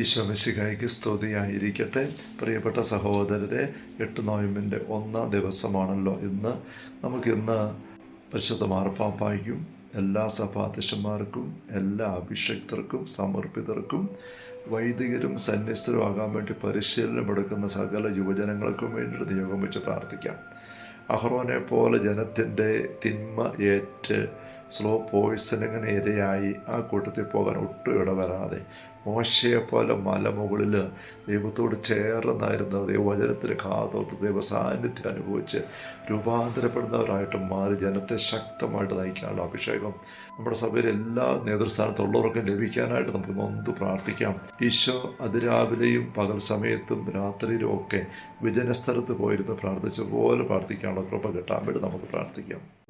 ഈശോമിശിഹായ്ക്ക് സ്തുതിയായിരിക്കട്ടെ. പ്രിയപ്പെട്ട സഹോദരരെ എട്ട് നോയമ്പിന്റെ ഒന്നാം ദിവസമാണല്ലോ ഇന്ന്. നമുക്കിന്ന് പരിശുദ്ധ മാർപ്പാപ്പായ്ക്കും എല്ലാ സഭാധ്യക്ഷന്മാർക്കും എല്ലാ അഭിഷക്തർക്കും സമർപ്പിതർക്കും വൈദികരും സന്യസ്തരും ആകാൻ വേണ്ടി പരിശീലനം എടുക്കുന്ന സകല യുവജനങ്ങൾക്കും വേണ്ടിയിട്ട് നിയോഗം വെച്ച് പ്രാർത്ഥിക്കാം. അഹ്റോനെ പോലെ ജനത്തിന്റെ തിന്മ ഏറ്റ് സ്ലോ പോയിസണിങ്ങിന് ഇരയായി ആ കൂട്ടത്തിൽ പോകാൻ ഒട്ടും ഇടവരാതെ. മോശയെപ്പോലെ മലമുകളിൽ ദൈവത്തോട് ചേർന്നായിരുന്ന ദൈവവചനത്തിന് കാതോർത്ത് ദൈവ സാന്നിധ്യം അനുഭവിച്ച് രൂപാന്തരപ്പെടുന്നവരായിട്ട് മാറി ജനത്തെ ശക്തമായിട്ട് നയിക്കാനുള്ള അഭിഷേകം നമ്മുടെ സഭയിൽ എല്ലാ നേതൃസ്ഥാനത്തുള്ളവർക്കും ലഭിക്കാനായിട്ട് നമുക്ക് നൊന്ത് പ്രാർത്ഥിക്കാം. ഈശോ അതിരാവിലെയും പകൽ സമയത്തും രാത്രിയിലും ഒക്കെ വിജനസ്ഥലത്ത് പോയിരുന്ന് പ്രാർത്ഥിച്ച പോലെ പ്രാർത്ഥിക്കാനുള്ള കൃപ കിട്ടാൻ വേണ്ടി നമുക്ക് പ്രാർത്ഥിക്കാം.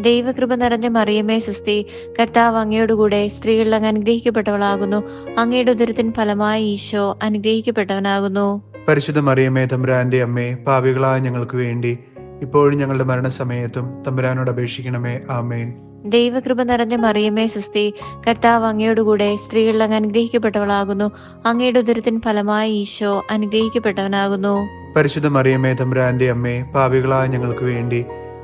ദൈവകൃപ നിറഞ്ഞ മറിയമേ സുസ്തി. കർത്താവ് അങ്ങയോടുകൂടെ സ്ത്രീകളിൽ അങ്ങ് അനുഗ്രഹിക്കപ്പെട്ടവളാകുന്നു. അങ്ങയുടെ ഉദരത്തിൻ ഫലമായി ഈശോ അനുഗ്രഹിക്കപ്പെട്ടവനാകുന്നു. പരിശുദ്ധ മറിയമേ തമ്പുരാന്റെ അമ്മേ പാവികളായ ഞങ്ങൾക്ക് വേണ്ടി ഇപ്പോഴും ഞങ്ങളുടെ മരണസമയത്തും തമ്പുരാനോട് അപേക്ഷിക്കണമേ. ആമേൻ. ദൈവകൃപ നിറഞ്ഞ മറിയമേ സുസ്തി. കർത്താവ് അങ്ങയോടുകൂടെ സ്ത്രീകളിൽ അങ്ങ് അനുഗ്രഹിക്കപ്പെട്ടവളാകുന്നു. അങ്ങയുടെ ഉദരത്തിൻ ഫലമായി ഈശോ അനുഗ്രഹിക്കപ്പെട്ടവനാകുന്നു. പരിശുദ്ധ മറിയമേ തമ്പുരാന്റെ അമ്മേ പാവികളായ ഞങ്ങൾക്ക് വേണ്ടി